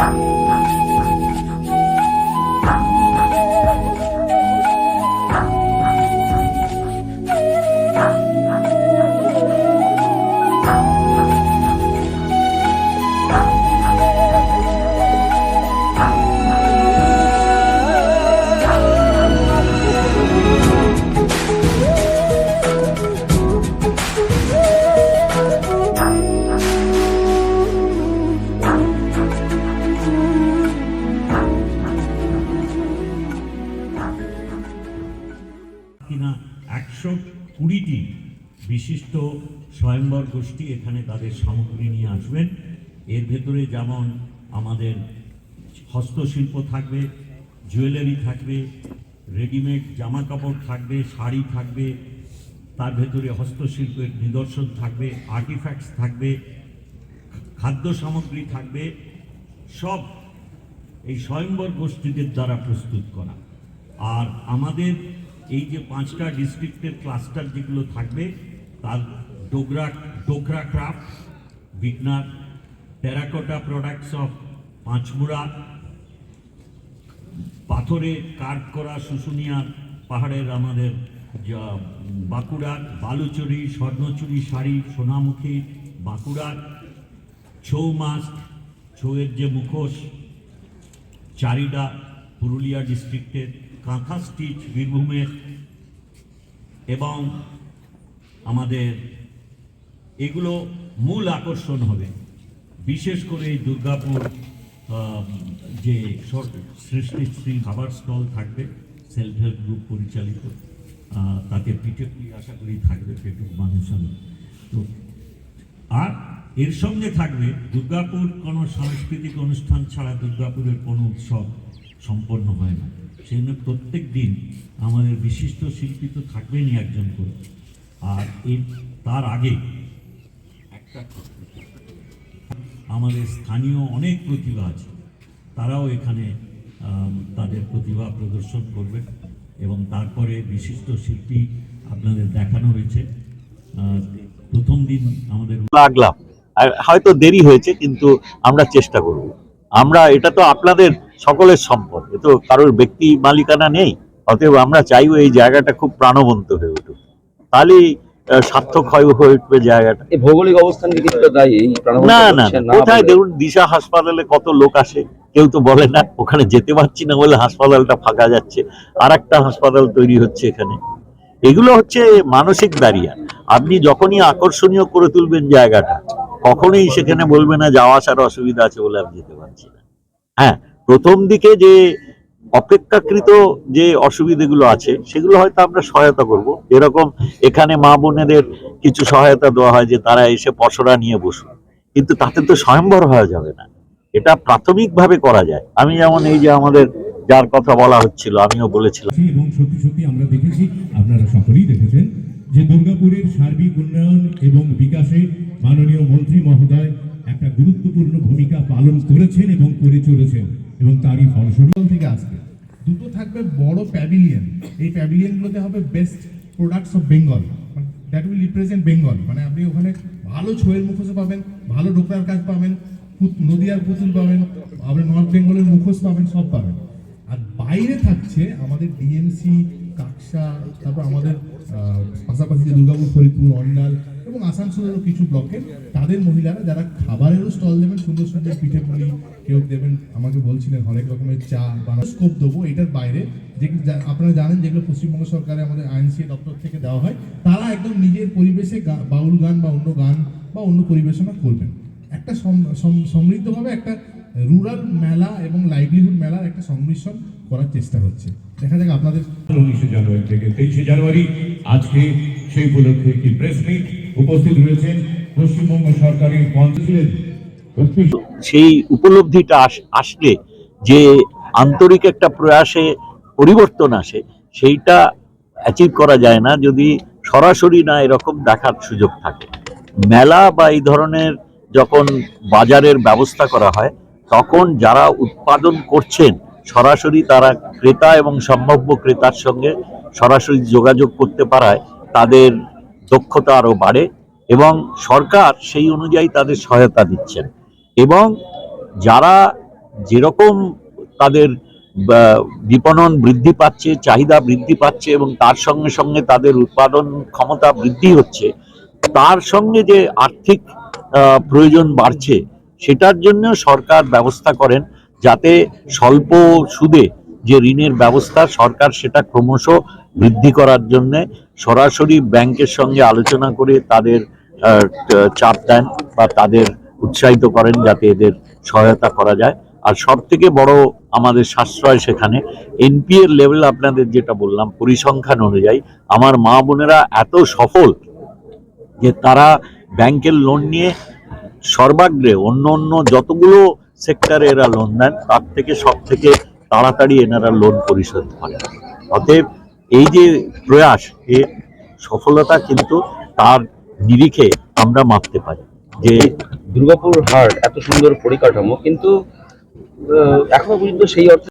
কিনা একশো কুড়িটি বিশিষ্ট স্বয়ম্বর গোষ্ঠী এখানে তাদের সামগ্রী নিয়ে আসবেন। এর ভেতরে যেমন আমাদের হস্তশিল্প থাকবে, জুয়েলারি থাকবে, রেডিমেড জামা কাপড় থাকবে, শাড়ি থাকবে, তার ভেতরে হস্তশিল্পের নিদর্শন থাকবে, আর্টিফ্যাক্টস থাকবে, খাদ্য সামগ্রী থাকবে, সব এই স্বয়ম্বর গোষ্ঠীদের দ্বারা প্রস্তুত করা। আর আমাদের এই যে পাঁচটা ডিস্ট্রিক্টের ক্লাস্টার যেগুলো থাকবে, তার ডোগরা ডোকরা ক্রাফট বিগনার টেরাকোটা প্রোডাক্টস অফ পাঁচমুড়া, পাথরে কার্ভ করা শুশুনিয়ার পাহাড়ের আমাদের বাঁকুড়ার বালুচুরি, স্বর্ণচুরি শাড়ি, সোনামুখী বাঁকুড়ার ছৌ মাছ ছৌয়ের যে মুখোশ, চারিডা পুরুলিয়া ডিস্ট্রিক্টের কাঁথা স্টিচ বীরভূমের এবং আমাদের এগুলো মূল আকর্ষণ হবে বিশেষ করে এই দুর্গাপুর যে সৃষ্টিশ্রী খাবার স্টল থাকবে সেলফ হেল্প গ্রুপ পরিচালিত তাতে পিঠে পুলি আশা করি থাকবে, পেটুক মানুষ। তো, আর এর সঙ্গে থাকবে দুর্গাপুর কোনো সাংস্কৃতিক অনুষ্ঠান ছাড়া দুর্গাপুরের কোনো উৎসব সম্পন্ন হয় না সেই জন্য প্রত্যেক দিন আমাদের বিশিষ্ট শিল্পী তো থাকবেনই একজন করে। আর এর তার আগে একটা আমাদের স্থানীয় অনেক প্রতিভা আছে। তারাও এখানে তাদের প্রতিভা প্রদর্শন করবে এবং তারপরে বিশিষ্ট শিল্পী আপনাদের দেখানো হয়েছে। প্রথম দিন আমাদের লাগলাম। হয়তো দেরি হয়েছে, কিন্তু আমরা চেষ্টা করব। আমরা, এটা তো আপনাদের সকলের সম্পদ। এ তো কারোর ব্যক্তি মালিকানা নেই অতএব আমরা চাইব এই জায়গাটা খুব প্রাণবন্ত হয়ে উঠুক। তাহলেই আহ, সার্থক হয় হয়ে উঠবে জায়গাটা। ভৌগোলিক অবস্থান না না কোথায়? দেখুন দিশা হাসপাতালে কত লোক আসে কেউ তো বলে না ওখানে যেতে পারছি না বলে হাসপাতালটা ফাঁকা যাচ্ছে। আর একটা হাসপাতাল তৈরি হচ্ছে এখানে। এগুলো হচ্ছে মানসিক দাঁড়িয়া। আপনি যখনই আকর্ষণীয় করে তুলবেন জায়গাটা কখনোই সেখানে বলবে না যাওয়া আসার অসুবিধা আছে বলে আমি যেতে পারছি না। হ্যাঁ প্রথম দিকে যে অপেক্ষাকৃত যে অসুবিধাগুলো আছে, সেগুলো হয়তো আমরা সহায়তা করব। এরকম এখানে মা বোনেদের কিছু সহায়তা দেওয়া হয় যে তারা এসে পসরা নিয়ে বসুন। কিন্তু তাতে তো স্বয়ংবর হওয়া যাবে না। এটা প্রাথমিকভাবে করা যায়। আমি যেমন এই যে আমাদের যার কথা বলা হচ্ছিল, আমিও বলেছিলাম। এবং সত্যি সত্যি আমরা দেখেছি, আপনারা সকলেই দেখেছেন যে দুর্গাপুরের সার্বিক উন্নয়ন এবং বিকাশে মাননীয় মন্ত্রী একটা গুরুত্বপূর্ণ ভূমিকা পালন করেছেন এবং করে চলেছেন, এবং তারই ফলস্বরূপ থেকে আসবে দুটো থাকবে বড় প্যাভিলিয়ন এই প্যাভিলিয়নগুলোতে হবে best products of Bengal that will represent Bengal মানে আপনি ওখানে ভালো ছয়ের মুখোশ পাবেন, ভালো ডোকরার কাজ পাবেন নদিয়ার পুতুল পাবেন আপনি নর্থ বেঙ্গলের মুখোশ পাবেন, সব পাবেন। আর বাইরে থাকছে আমাদের ডিএমসি কাকসা, তারপর আমাদের পাশাপাশি যে দুর্গাপুর, ফরিদপুর অন্ডাল এবং আসানসোলেরও কিছু ব্লকে তাদের মহিলারা যারা খাবারেরও স্টল দেবেন, সুন্দর সুন্দর পিঠে পুলি কেউ দেবেন, আমাকে বলছিলেন, হরেক রকমের চা বানা স্কোপ দেবো, এটার বাইরে যে আপনারা জানেন যেগুলো পশ্চিমবঙ্গ সরকারের আমাদের আইনসি দপ্তর থেকে দেওয়া হয়, তারা একদম নিজের পরিবেশে বাউল গান বা অন্য গান বা অন্য পরিবেশনা করবেন। একটা সম- সম- সমৃদ্ধভাবে একটা রুরাল মেলা এবং লাইভলিহুড মেলার একটা সংমিশ্রণ করার চেষ্টা হচ্ছে। দেখা যাক আপনাদের উনিশে জানুয়ারি থেকে তেইশে জানুয়ারি, আজকে সেই উপলক্ষে একটি প্রেস মিট উপস্থিত রয়েছেন পশ্চিমবঙ্গ সরকারের পঞ্চায়েত সেই উপলব্ধিটা আসলে যে আন্তরিক একটা প্রয়াসে পরিবর্তন আসে, সেইটা অ্যাচিভ করা যায় না যদি সরাসরি না এরকম দেখার সুযোগ থাকে। মেলা বা এই ধরনের যখন বাজারের ব্যবস্থা করা হয়, তখন যারা উৎপাদন করছেন, সরাসরি তারা ক্রেতা এবং সম্ভাব্য ক্রেতার সঙ্গে সরাসরি যোগাযোগ করতে পারায় তাদের দক্ষতা আরও বাড়ে এবং সরকার সেই অনুযায়ী তাদের সহায়তা দিচ্ছেন। এবং যারা যেরকম তাদের বিপণন বৃদ্ধি পাচ্ছে, চাহিদা বৃদ্ধি পাচ্ছে এবং তার সঙ্গে সঙ্গে তাদের উৎপাদন ক্ষমতা বৃদ্ধি হচ্ছে, তার সঙ্গে যে আর্থিক প্রয়োজন বাড়ছে, সেটার জন্য সরকার ব্যবস্থা করেন যাতে স্বল্প সুদে যে ঋণের ব্যবস্থা সরকার সেটা ক্রমশ বৃদ্ধি করার জন্য সরাসরি ব্যাংকের সঙ্গে আলোচনা করে তাদের চাপ দেন বা তাদের উৎসাহিত করেন যাতে এদের সহায়তা করা যায়। আর সব থেকে বড় আমাদের সাশ্রয় সেখানে এনপি এর লেভেল আপনাদের যেটা বললাম পরিসংখ্যান অনুযায়ী আমার মা বোনেরা এত সফল যে তারা ব্যাংকের লোন নিয়ে সর্বাগ্রে অন্য অন্য যতগুলো সেক্টরে এরা লোন দেন তার থেকে সব থেকে তাড়াতাড়ি এনারা লোন পরিশোধ করেন অতএব এই যে প্রয়াস, এ সফলতা কিন্তু তার নিরিখে আমরা মাপতে পারি যে দুর্গাপুর হাট এত সুন্দর পরিকাঠামো, কিন্তু এখনও পর্যন্ত সেই অর্থে